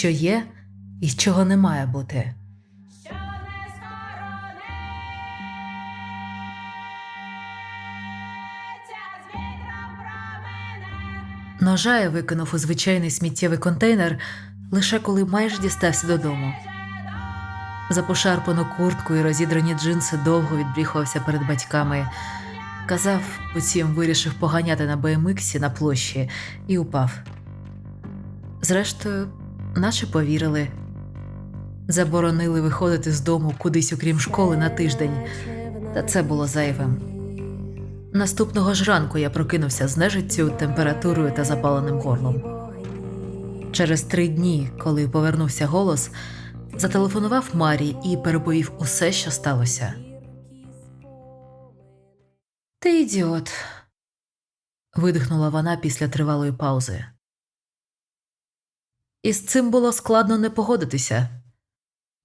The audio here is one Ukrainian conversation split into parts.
що є і чого не має бути. Ножа я викинув у звичайний сміттєвий контейнер лише коли майже дістався додому. За пошарпану куртку і розідрані джинси довго відбріхувався перед батьками. Казав, потім вирішив поганяти на BMX на площі і упав. Зрештою, наче повірили. Заборонили виходити з дому кудись, окрім школи, на тиждень, та це було зайвим. Наступного ж ранку я прокинувся з нежиттю, температурою та запаленим горлом. Через три дні, коли повернувся голос, зателефонував Марі і переповів усе, що сталося. Ти ідіот. видихнула вона після тривалої паузи. І з цим було складно не погодитися.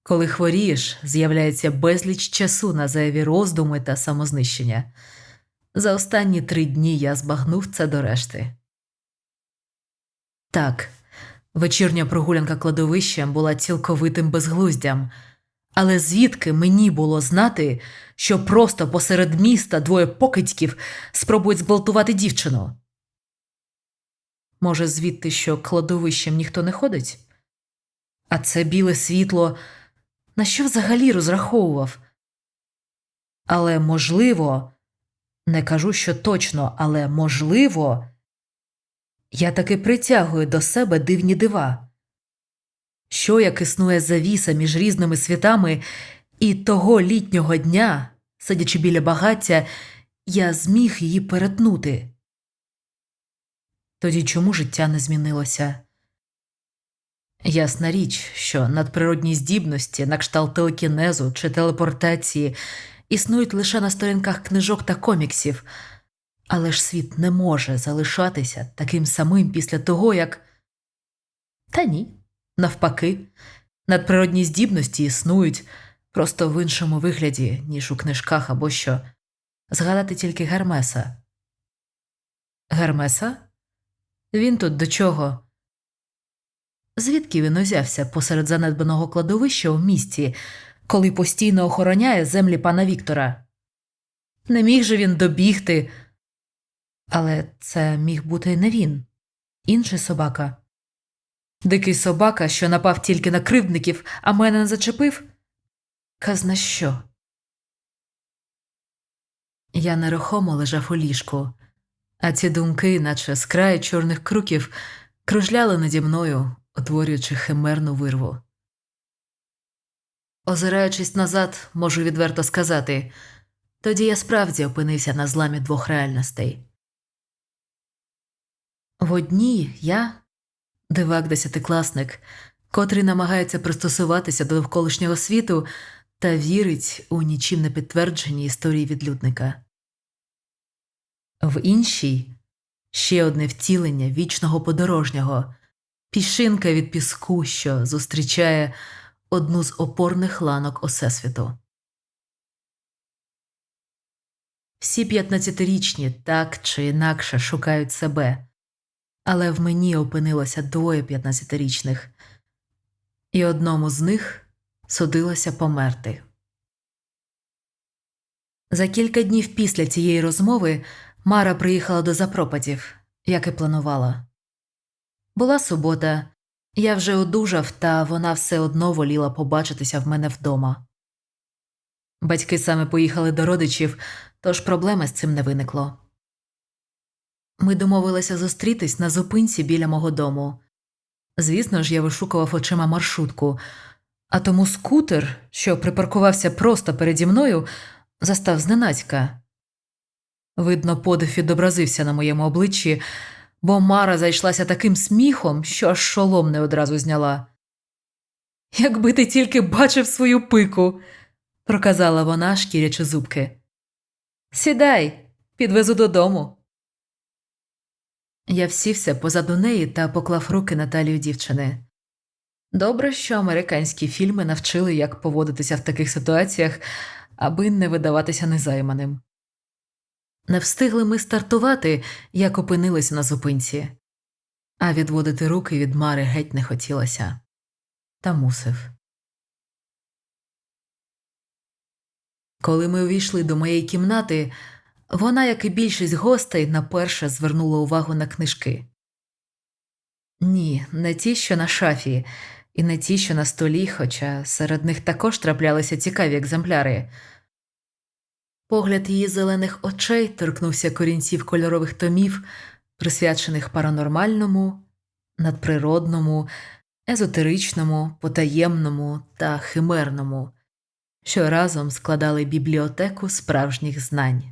Коли хворієш, з'являється безліч часу на зайві роздуми та самознищення. За останні три дні я збагнув це до решти. Так, вечірня прогулянка кладовищем була цілковитим безглуздям, але звідки мені було знати, що просто посеред міста двоє покидьків спробують зґвалтувати дівчину? Може, звідти, що кладовищем ніхто не ходить? А це біле світло на що взагалі розраховував? Але можливо, не кажу, що точно, але можливо, я таки притягую до себе дивні дива. Що як існує завіса між різними світами, і того літнього дня, сидячи біля багаття, я зміг її перетнути. Тоді чому життя не змінилося? Ясна річ, що надприродні здібності на кшталт телекінезу чи телепортації існують лише на сторінках книжок та коміксів, але ж світ не може залишатися таким самим після того, як. Та ні, навпаки, надприродні здібності існують просто в іншому вигляді, ніж у книжках або що. Згадати тільки Гермеса. Гермеса? Він тут до чого? Звідки він узявся посеред занедбаного кладовища в місті, коли постійно охороняє землі пана Віктора? Не міг же він добігти. Але це міг бути не він, інший собака. Дикий собака, що напав тільки на кривдників, а мене не зачепив? Казна що? Я нерухомо лежав у ліжку, а ці думки, наче з чорних круків, кружляли наді мною, утворюючи химерну вирву. Озираючись назад, можу відверто сказати, тоді я справді опинився на зламі двох реальностей. В одній я, дивак десятикласник, котрий намагається пристосуватися до навколишнього світу та вірить у нічим не підтверджені історії відлюдника. В іншій ще одне втілення вічного подорожнього, пішинка від піску, що зустрічає одну з опорних ланок Осесвіту. Всі п'ятнадцятирічні так чи інакше шукають себе, але в мені опинилося двоє п'ятнадцятирічних, і одному з них судилося померти. За кілька днів після цієї розмови Мара приїхала до запропадів, як і планувала. Була субота, я вже одужав, та вона все одно воліла побачитися в мене вдома. Батьки саме поїхали до родичів, тож проблеми з цим не виникло. Ми домовилися зустрітись на зупинці біля мого дому. Звісно ж, я вишукував очима маршрутку, а тому скутер, що припаркувався просто переді мною, застав зненацька. Видно, подив відобразився на моєму обличчі, бо Мара зайшлася таким сміхом, що аж шолом не одразу зняла. Якби ти тільки бачив свою пику, проказала вона, шкірячи зубки. Сідай, підвезу додому. Я всівся позаду неї та поклав руки на талію дівчини. Добре, що американські фільми навчили, як поводитися в таких ситуаціях, аби не видаватися незайманим. Не встигли ми стартувати, як опинилися на зупинці, а відводити руки від Мари геть не хотілося. та мусив. Коли ми увійшли до моєї кімнати, вона, як і більшість гостей, наперше звернула увагу на книжки. Ні, не ті, що на шафі, і не ті, що на столі, хоча серед них також траплялися цікаві екземпляри. Погляд її зелених очей торкнувся корінців кольорових томів, присвячених паранормальному, надприродному, езотеричному, потаємному та химерному, що разом складали бібліотеку справжніх знань.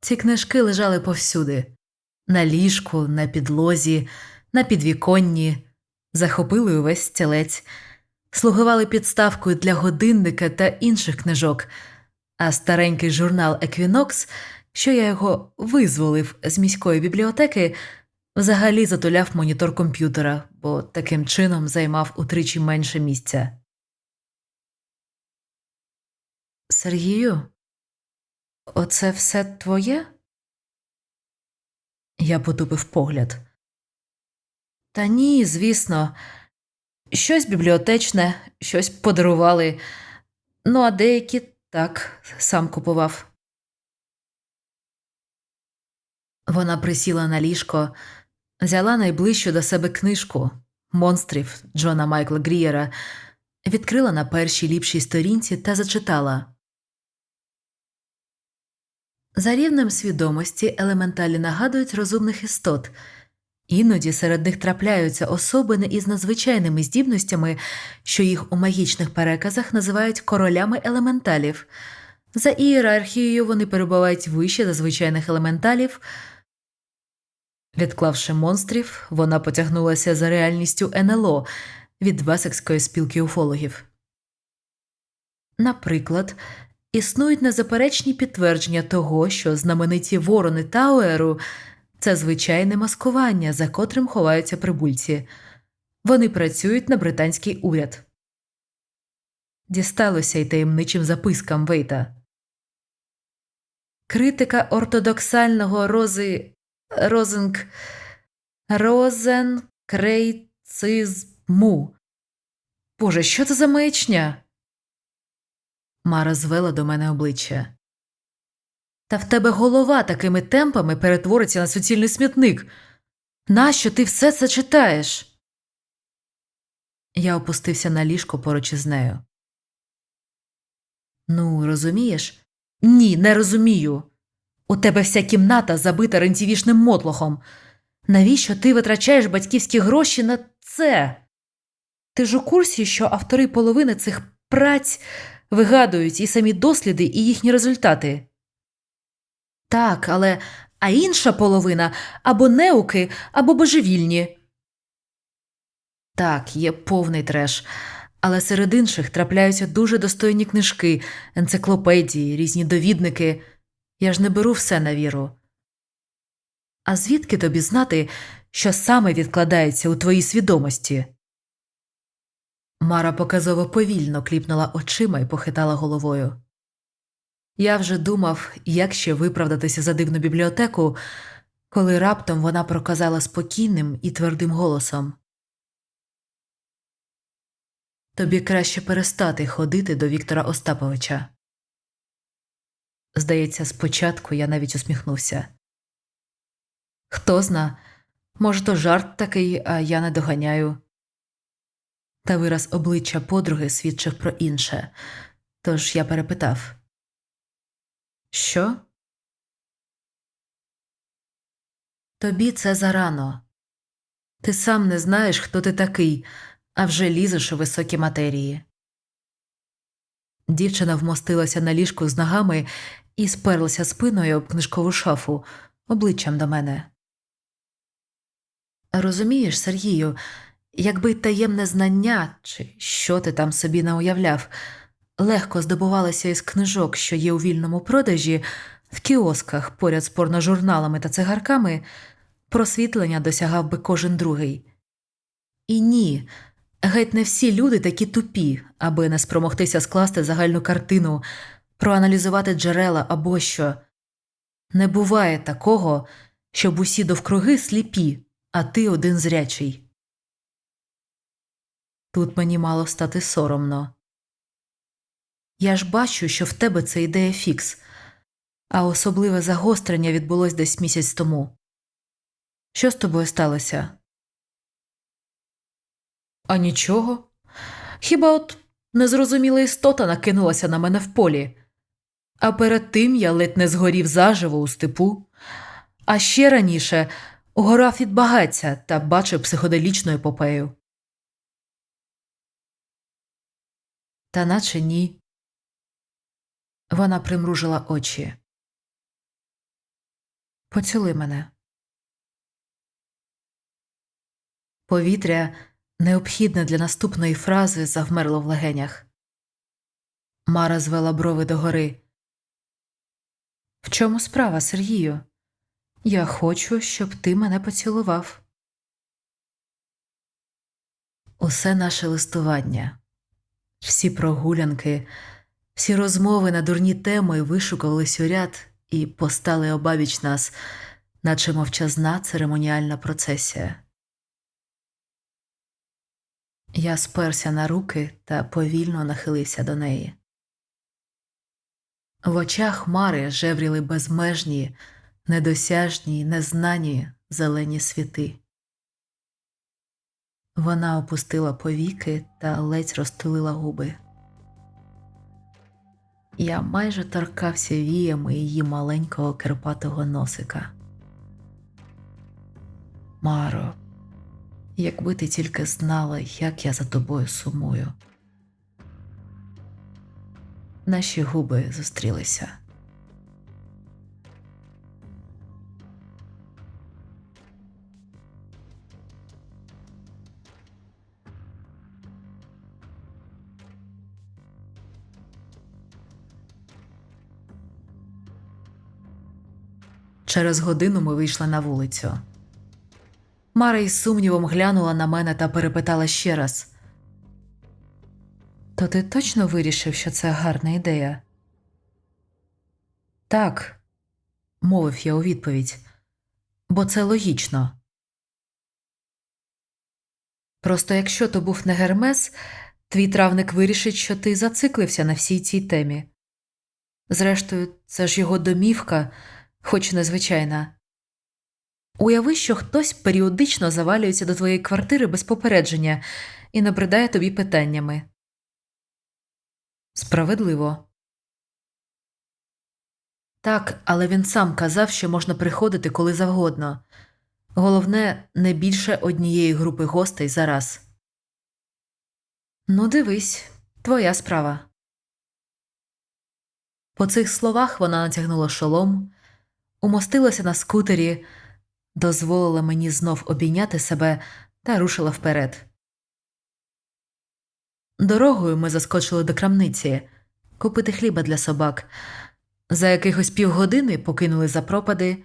Ці книжки лежали повсюди на ліжку, на підлозі, на підвіконні, захопили увесь стілець, слугували підставкою для годинника та інших книжок, а старенький журнал Еквінокс, що я його визволив з міської бібліотеки, взагалі затуляв монітор комп'ютера, бо таким чином займав утричі менше місця. Сергію, оце все твоє? Я потупив погляд. Та ні, звісно, щось бібліотечне, щось подарували, ну а деякі так сам купував. Вона присіла на ліжко, взяла найближчу до себе книжку монстрів Джона Майкла Грієра, відкрила на першій ліпшій сторінці та зачитала. За рівнем свідомості елементалі нагадують розумних істот. Іноді серед них трапляються особини із надзвичайними здібностями, що їх у магічних переказах називають королями елементалів. За ієрархією вони перебувають вище за звичайних елементалів. Відклавши монстрів, вона потягнулася за реальністю НЛО від Весекської спілки уфологів. Наприклад, існують незаперечні підтвердження того, що знамениті ворони Тауеру це звичайне маскування, за котрим ховаються прибульці. Вони працюють на британський уряд. Дісталося й таємничим запискам Вейта. Критика ортодоксального рози розинг розенкрейцизму. Боже, що це за маячня? Мара звела до мене обличчя. Та в тебе голова такими темпами перетвориться на суцільний смітник. Нащо ти все це читаєш? Я опустився на ліжко поруч із нею. Ну, розумієш? Ні, не розумію. У тебе вся кімната забита рентівішним мотлохом. Навіщо ти витрачаєш батьківські гроші на це? Ти ж у курсі, що автори половини цих праць вигадують і самі досліди, і їхні результати. Так, але а інша половина або неуки, або божевільні. Так, є повний треш, але серед інших трапляються дуже достойні книжки, енциклопедії, різні довідники. Я ж не беру все на віру. А звідки тобі знати, що саме відкладається у твоїй свідомості? Мара показово повільно кліпнула очима і похитала головою. Я вже думав, як ще виправдатися за дивну бібліотеку, коли раптом вона проказала спокійним і твердим голосом. Тобі краще перестати ходити до Віктора Остаповича. Здається, спочатку я навіть усміхнувся. Хто зна, може, то жарт такий, а я не доганяю. Та вираз обличчя подруги свідчив про інше, тож я перепитав Що? Тобі це зарано. Ти сам не знаєш, хто ти такий, а вже лізеш у високі матерії. Дівчина вмостилася на ліжку з ногами і сперлася спиною об книжкову шафу, обличчям до мене. Розумієш, Сергію, якби таємне знання, чи що ти там собі не уявляв, легко здобувалося із книжок, що є у вільному продажі, в кіосках поряд з порножурналами та цигарками, просвітлення досягав би кожен другий. І ні, геть не всі люди такі тупі, аби не спромогтися скласти загальну картину, проаналізувати джерела або що. Не буває такого, щоб усі довкруги сліпі, а ти один зрячий. Тут мені мало стати соромно. Я ж бачу, що в тебе це ідея фікс, а особливе загострення відбулось десь місяць тому. Що з тобою сталося? А нічого. Хіба от незрозуміла істота накинулася на мене в полі. А перед тим я ледь не згорів заживо у степу, а ще раніше угорав від багаття та бачив психоделічну епопею. Та наче ні. Вона примружила очі. Поцілуй мене. Повітря, необхідне для наступної фрази, завмерло в легенях. Мара звела брови догори. В чому справа, Сергію? Я хочу, щоб ти мене поцілував. Усе наше листування, всі прогулянки, всі розмови на дурні теми вишукувались у ряд і постали обабіч нас, наче мовчазна церемоніальна процесія. Я сперся на руки та повільно нахилився до неї. В очах Мари жевріли безмежні, недосяжні, незнані зелені світи. Вона опустила повіки та ледь розтулила губи. Я майже торкався віями її маленького кирпатого носика. Маро, якби ти тільки знала, як я за тобою сумую. Наші губи зустрілися. Через годину ми вийшли на вулицю. Мара із сумнівом глянула на мене та перепитала ще раз. То ти точно вирішив, що це гарна ідея? Так, мовив я у відповідь, бо це логічно. Просто якщо то був не Гермес, твій травник вирішить, що ти зациклився на всій цій темі. Зрештою, це ж його домівка, хоч незвичайна. Уяви, що хтось періодично завалюється до твоєї квартири без попередження і набридає тобі питаннями. Справедливо. Так, але він сам казав, що можна приходити коли завгодно. Головне, не більше однієї групи гостей зараз. Ну, дивись, твоя справа. По цих словах вона натягнула шолом, умостилася на скутері, дозволила мені знов обійняти себе та рушила вперед. Дорогою ми заскочили до крамниці купити хліба для собак. За якихось півгодини покинули запропади,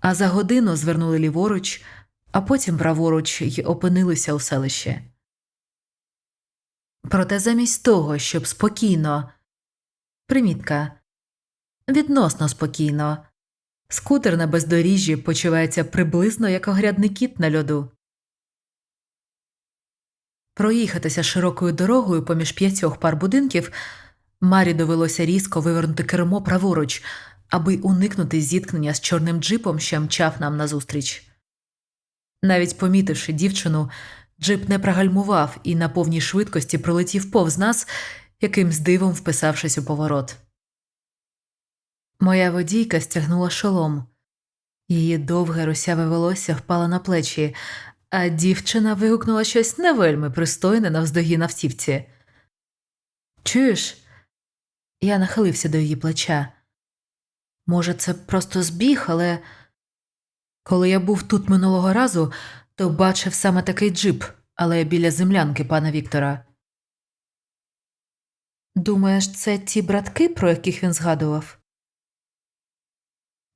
а за годину звернули ліворуч, а потім праворуч й опинилися у селищі. Проте замість того, щоб спокійно, примітка, відносно спокійно, скутер на бездоріжжі почувається приблизно як огрядний кіт на льоду. Проїхатися широкою дорогою поміж п'ятьох пар будинків Марі довелося різко вивернути кермо праворуч, аби уникнути зіткнення з чорним джипом, що мчав нам назустріч. Навіть помітивши дівчину, джип не прогальмував і на повній швидкості пролетів повз нас, якимсь дивом вписавшись у поворот. Моя водійка стягнула шолом. Її довге русяве волосся впало на плечі, а дівчина вигукнула щось не вельми пристойне навздогін автівці. Чуєш? Я нахилився до її плеча. Може, це просто збіг, але коли я був тут минулого разу, то бачив саме такий джип, але біля землянки пана Віктора. Думаєш, це ті братки, про яких він згадував?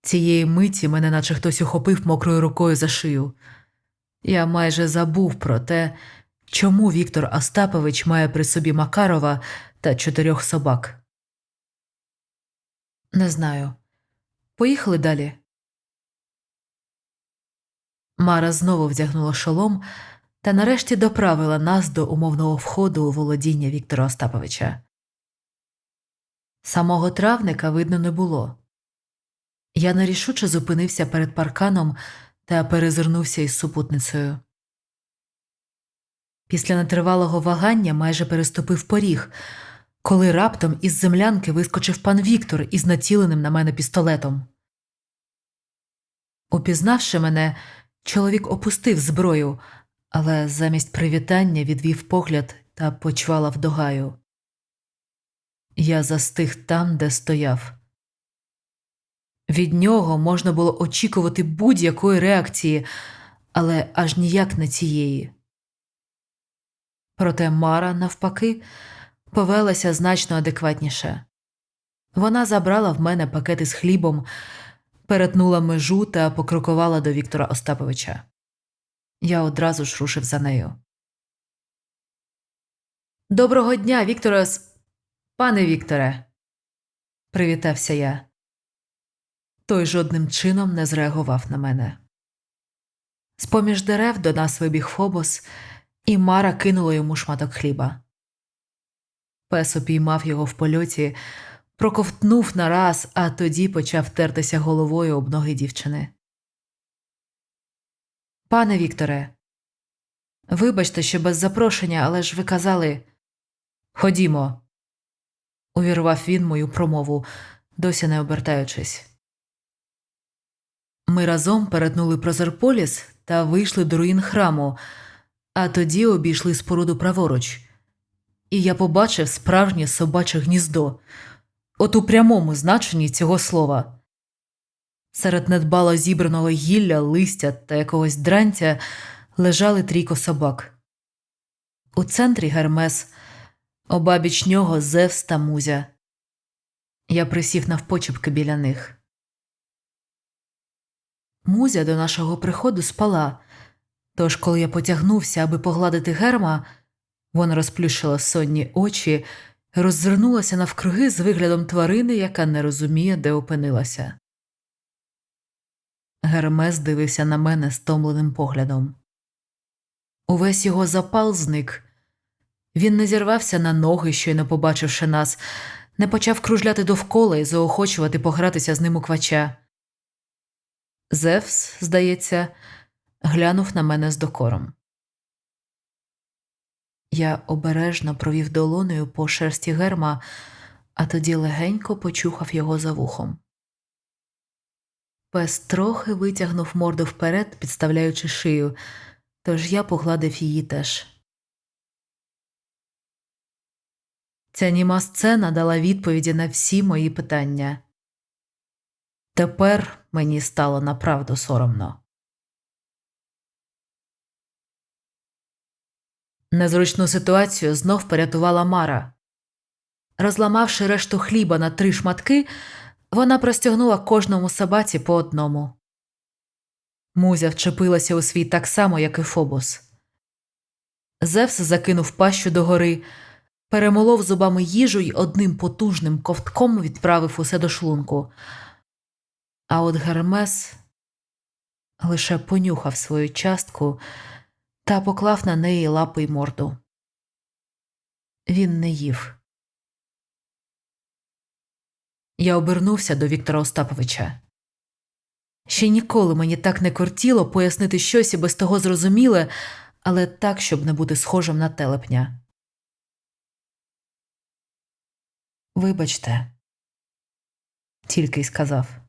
Цієї миті мене наче хтось ухопив мокрою рукою за шию. Я майже забув про те, чому Віктор Остапович має при собі Макарова та чотирьох собак. Не знаю. Поїхали далі. Мара знову вдягнула шолом та нарешті доправила нас до умовного входу у володіння Віктора Остаповича. Самого травника видно не було. Я нерішуче зупинився перед парканом та перезирнувся із супутницею. Після нетривалого вагання майже переступив поріг, коли раптом із землянки вискочив пан Віктор із націленим на мене пістолетом. Упізнавши мене, чоловік опустив зброю, але замість привітання відвів погляд та почвала вдогаю. Я застиг там, де стояв. Від нього можна було очікувати будь-якої реакції, але аж ніяк не цієї. Проте Мара, навпаки, повелася значно адекватніше. Вона забрала в мене пакети з хлібом, перетнула межу та покрокувала до Віктора Остаповича. Я одразу ж рушив за нею. Доброго дня, Вікторе. Пане Вікторе, привітався я. Той жодним чином не зреагував на мене. З поміж дерев до нас вибіг Фобос, і Мара кинула йому шматок хліба. Пес опіймав його в польоті, проковтнув нараз, а тоді почав тертися головою об ноги дівчини. Пане Вікторе, вибачте, що без запрошення, але ж ви казали Ходімо, увірвав він мою промову, досі не обертаючись. Ми разом перетнули Прозерполіс та вийшли до руїн храму, а тоді обійшли споруду праворуч. І я побачив справжнє собаче гніздо, от у прямому значенні цього слова. Серед недбало зібраного гілля, листя та якогось дранця лежали трійко собак. У центрі Гермес, обабіч нього Зевс та Музя. Я присів навпочепки біля них. Музя до нашого приходу спала, тож, коли я потягнувся, аби погладити герма, вона розплющила сонні очі, роззирнулася навкруги з виглядом тварини, яка не розуміє, де опинилася. Гермес дивився на мене стомленим поглядом. Увесь його запал зник. Він не зірвався на ноги, щойно побачивши нас, не почав кружляти довкола і заохочувати погратися з ним у квача. Зевс, здається, глянув на мене з докором. Я обережно провів долонею по шерсті герма, а тоді легенько почухав його за вухом. Пес трохи витягнув морду вперед, підставляючи шию, тож я погладив її теж. Ця німа сцена дала відповіді на всі мої питання. Тепер мені стало направду соромно. Незручну ситуацію знов порятувала Мара. Розламавши решту хліба на три шматки, вона простягнула кожному собаці по одному. Музя вчепилася у свій так само, як і Фобос. Зевс закинув пащу догори, перемолов зубами їжу й одним потужним ковтком відправив усе до шлунку. А от Гермес лише понюхав свою частку та поклав на неї лапи й морду. Він не їв. Я обернувся до Віктора Остаповича. Ще ніколи мені так не кортіло пояснити щось і без того зрозуміле, але так, щоб не бути схожим на телепня. Вибачте, тільки й сказав.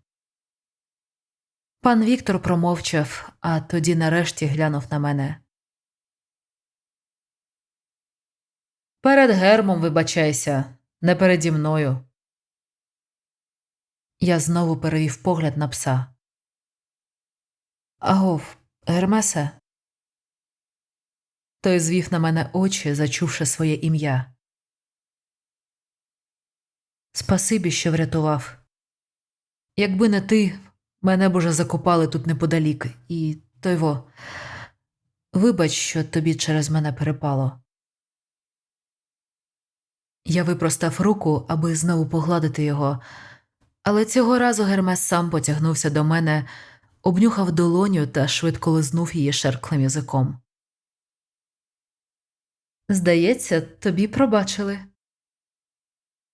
Пан Віктор промовчав, а тоді нарешті глянув на мене. Перед гермом вибачайся, не переді мною. Я знову перевів погляд на пса. Агов, Гермесе. Той звів на мене очі, зачувши своє ім'я. Спасибі, що врятував. Якби не ти, мене б уже закопали тут неподалік, і тойво. Вибач, що тобі через мене перепало. Я випростав руку, аби знову погладити його, але цього разу Гермес сам потягнувся до мене, обнюхав долоню та швидко лизнув її шерклим язиком. Здається, тобі пробачили.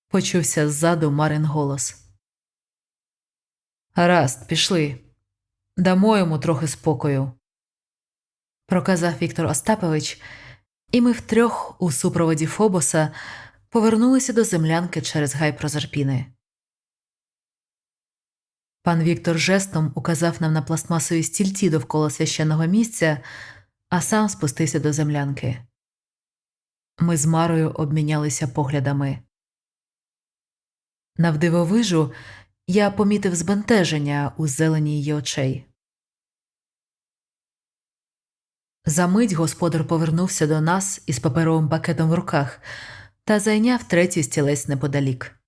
Почувся ззаду Марин голос. Гаразд, пішли. Дамо йому трохи спокою. Проказав Віктор Остапович, і ми втрьох у супроводі Фобоса повернулися до землянки через гай Прозерпіни. Пан Віктор жестом указав нам на пластмасові стільці довкола священного місця, а сам спустився до землянки. Ми з Марою обмінялися поглядами. Навдивовижу я помітив збентеження у зелені її очей. Замить господар повернувся до нас із паперовим пакетом в руках та зайняв третій стілець неподалік.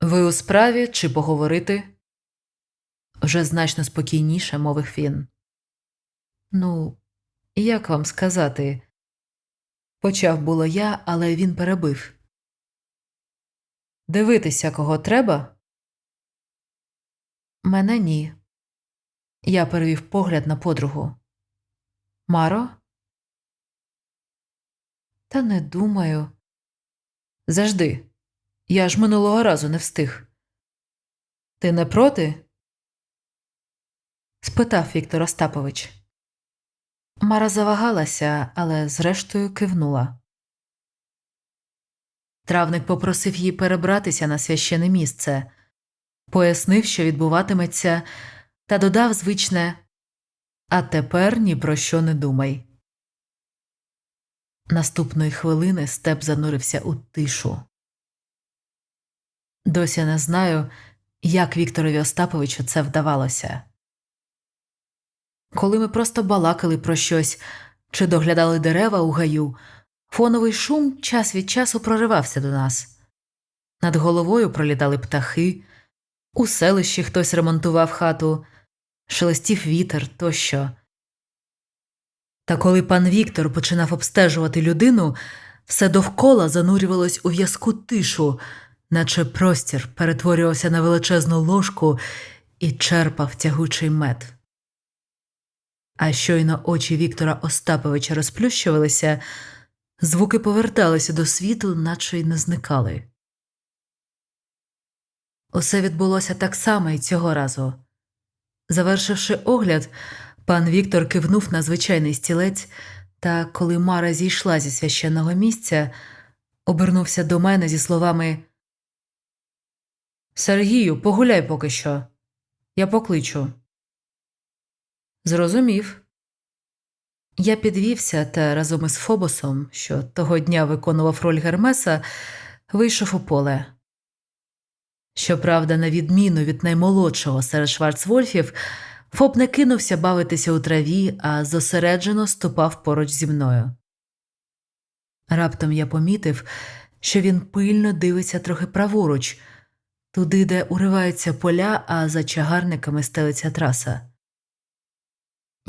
Ви у справі чи поговорити? Вже значно спокійніше мовив він. Ну, як вам сказати? Почав було я, але він перебив. Дивитися, кого треба? Мене ні. Я перевів погляд на подругу. Маро? Та не думаю. Завжди. Я ж минулого разу не встиг. Ти не проти? спитав Віктор Остапович. Мара завагалася, але зрештою кивнула. Травник попросив її перебратися на священе місце, пояснив, що відбуватиметься, та додав звичне А тепер ні про що не думай. Наступної хвилини степ занурився у тишу. Досі не знаю, як Вікторові Остаповичу це вдавалося. Коли ми просто балакали про щось чи доглядали дерева у гаю, фоновий шум час від часу проривався до нас. Над головою пролітали птахи, у селищі хтось ремонтував хату, шелестів вітер тощо. Та коли пан Віктор починав обстежувати людину, все довкола занурювалось у в'язку тишу, наче простір перетворювався на величезну ложку і черпав тягучий мед. А щойно очі Віктора Остаповича розплющувалися, звуки поверталися до світу, наче й не зникали. Усе відбулося так само і цього разу. Завершивши огляд, пан Віктор кивнув на звичайний стілець, та коли Мара зійшла зі священного місця, обернувся до мене зі словами Сергію, погуляй поки що. Я покличу. Зрозумів. Я підвівся та разом із Фобосом, що того дня виконував роль Гермеса, вийшов у поле. Щоправда, на відміну від наймолодшого серед Шварцвольфів, Фоб не кинувся бавитися у траві, а зосереджено ступав поруч зі мною. Раптом я помітив, що він пильно дивиться трохи праворуч, туди, де уриваються поля, а за чагарниками стелиться траса.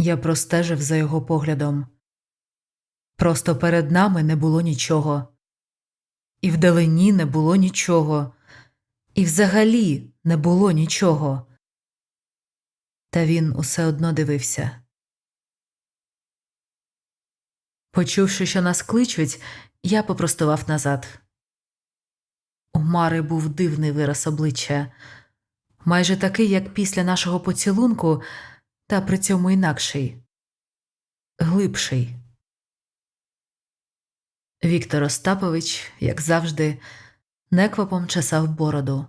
Я простежив за його поглядом. Просто перед нами не було нічого, і вдалині не було нічого, і взагалі не було нічого. Та він усе одно дивився. Почувши, що нас кличуть, я попростував назад. У Мари був дивний вираз обличчя, майже такий, як після нашого поцілунку, та при цьому інакший, глибший. Віктор Остапович, як завжди, неквапом чесав бороду.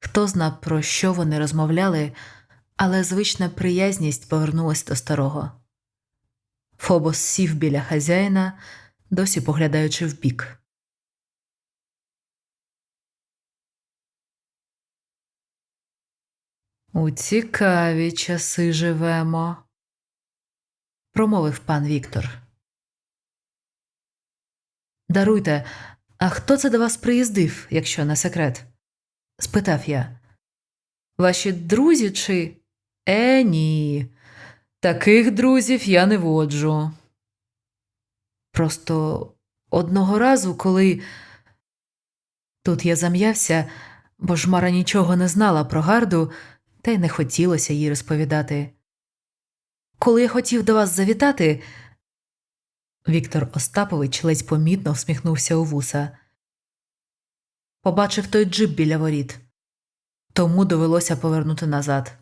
Хто зна, про що вони розмовляли, але звична приязність повернулась до старого. Фобос сів біля хазяїна, досі поглядаючи вбік. У цікаві часи живемо, промовив пан Віктор. Даруйте, а хто це до вас приїздив, якщо не секрет? спитав я. Ваші друзі чи. Е, ні. Таких друзів я не воджу. Просто одного разу, коли. Тут я зам'явся, бо ж Мара нічого не знала про гарду, та й не хотілося їй розповідати. коли я хотів до вас завітати. Віктор Остапович ледь помітно всміхнувся у вуса. Побачив той джип біля воріт, тому довелося повернути назад.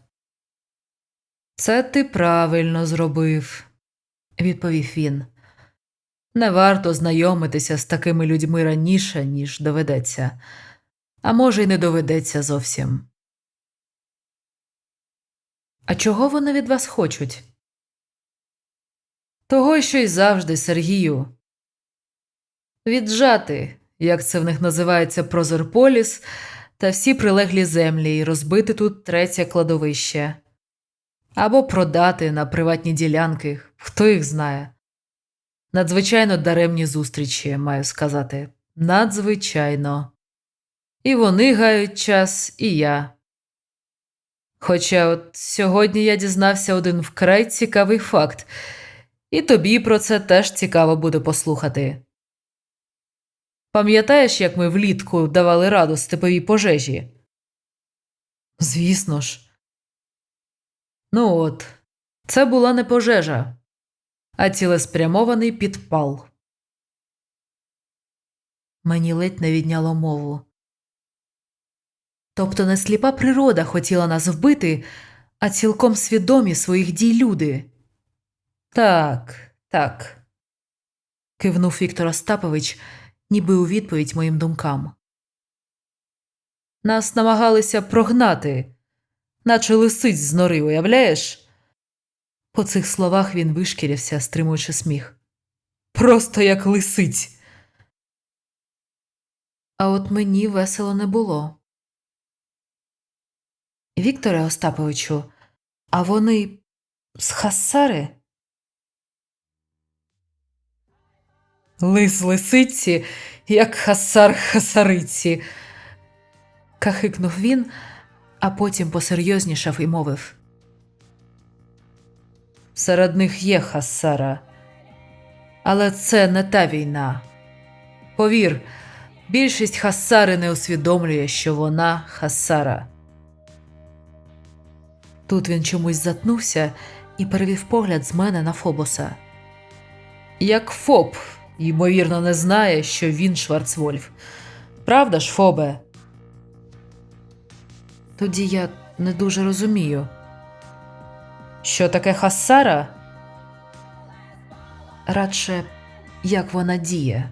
Це ти правильно зробив, відповів він. Не варто знайомитися з такими людьми раніше, ніж доведеться, а може, й не доведеться зовсім. А чого вони від вас хочуть? Того, що й завжди, Сергію. Віджати, як це в них називається Прозорполіс, та всі прилеглі землі і розбити тут третє кладовище. Або продати на приватні ділянки, хто їх знає. Надзвичайно даремні зустрічі, маю сказати. Надзвичайно. І вони гають час, і я. Хоча от сьогодні я дізнався один вкрай цікавий факт, і тобі про це теж цікаво буде послухати. Пам'ятаєш, як ми влітку давали раду степовій пожежі? Звісно ж. Ну от, це була не пожежа, а цілеспрямований підпал. Мені ледь не відняло мову. Тобто не сліпа природа хотіла нас вбити, а цілком свідомі своїх дій люди. Так, так. кивнув Віктор Остапович, ніби у відповідь моїм думкам. Нас намагалися прогнати, наче лисиць з нори, уявляєш? По цих словах він вишкірився, стримуючи сміх. Просто як лисиць. А от мені весело не було. Вікторе Остаповичу, а вони з Хассари? Лис лисиці, як хасар хасариці. кахикнув він, а потім посерйознішав і мовив. Серед них є Хассара. Але це не та війна. Повір, більшість Хассари не усвідомлює, що вона Хассара. Тут він чомусь затнувся і перевів погляд з мене на Фобоса. Як Фоб, ймовірно, не знає, що він Шварцвольф. Правда ж, Фобе? Тоді я не дуже розумію. Що таке Хассара? Радше, як вона діє.